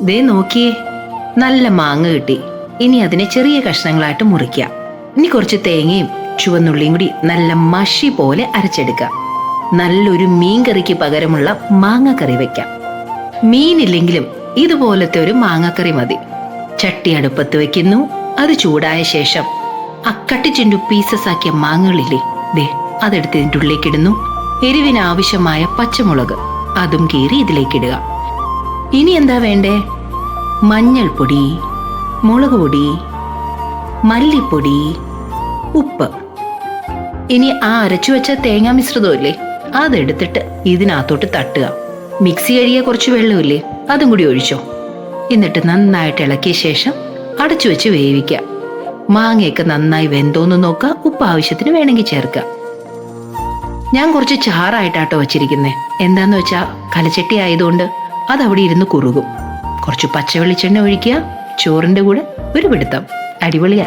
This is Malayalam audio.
ദേ നോക്കിയേ നല്ല മാങ്ങ കിട്ടി. ഇനി അതിനെ ചെറിയ കഷ്ണങ്ങളായിട്ട് മുറിക്കുക ഇനി കുറച്ച് തേങ്ങയും ചുവന്നുള്ളിയും കൂടി നല്ല മഷി പോലെ അരച്ചെടുക്കാം. നല്ലൊരു മീൻ കറിക്ക് പകരമുള്ള മാങ്ങക്കറി വെക്കാം. മീനില്ലെങ്കിലും ഇതുപോലത്തെ ഒരു മാങ്ങക്കറി മതി. ചട്ടി അടുപ്പത്ത് വെക്കുന്നു. അത് ചൂടായ ശേഷം അക്കട്ടി ചെണ്ടു പീസസ് ആക്കിയ മാങ്ങകളില്ലേ ദേ അതെടുത്ത് ഇതിന്റെ ഉള്ളിലേക്കിടുന്നു എരിവിനാവശ്യമായ പച്ചമുളക് അതും കീറി ഇതിലേക്കിടുക ഇനി എന്താ വേണ്ടേ? മഞ്ഞൾപ്പൊടി മുളക് പൊടി മല്ലിപ്പൊടി ഉപ്പ്. ഇനി ആ അരച്ചു വെച്ച തേങ്ങാ മിശ്രിതമില്ലേ അതെടുത്തിട്ട് ഇതിനകത്തോട്ട് തട്ടുക. മിക്സി കഴിയ കുറച്ച് വെള്ളമില്ലേ അതും കൂടി ഒഴിച്ചോ. എന്നിട്ട് നന്നായിട്ട് ഇളക്കിയ ശേഷം അടച്ചു വെച്ച് വേവിക്കുക. മാങ്ങയൊക്കെ നന്നായി വെന്തോന്ന് നോക്കുക ഉപ്പ് ആവശ്യത്തിന് വേണമെങ്കിൽ ചേർക്കുക. ഞാൻ കുറച്ച് ചാറായിട്ടാട്ടോ വച്ചിരിക്കുന്നത് എന്താന്ന് വെച്ചാ കലച്ചട്ടി ആയതുകൊണ്ട് അത് അവിടെ ഇരുന്ന് കുറുകും. കുറച്ച് പച്ച വെളിച്ചെണ്ണ ഒഴിക്കുക ചോറിന്റെ കൂടെ ഒരു പിടുത്തം. അടിപൊളിയാ.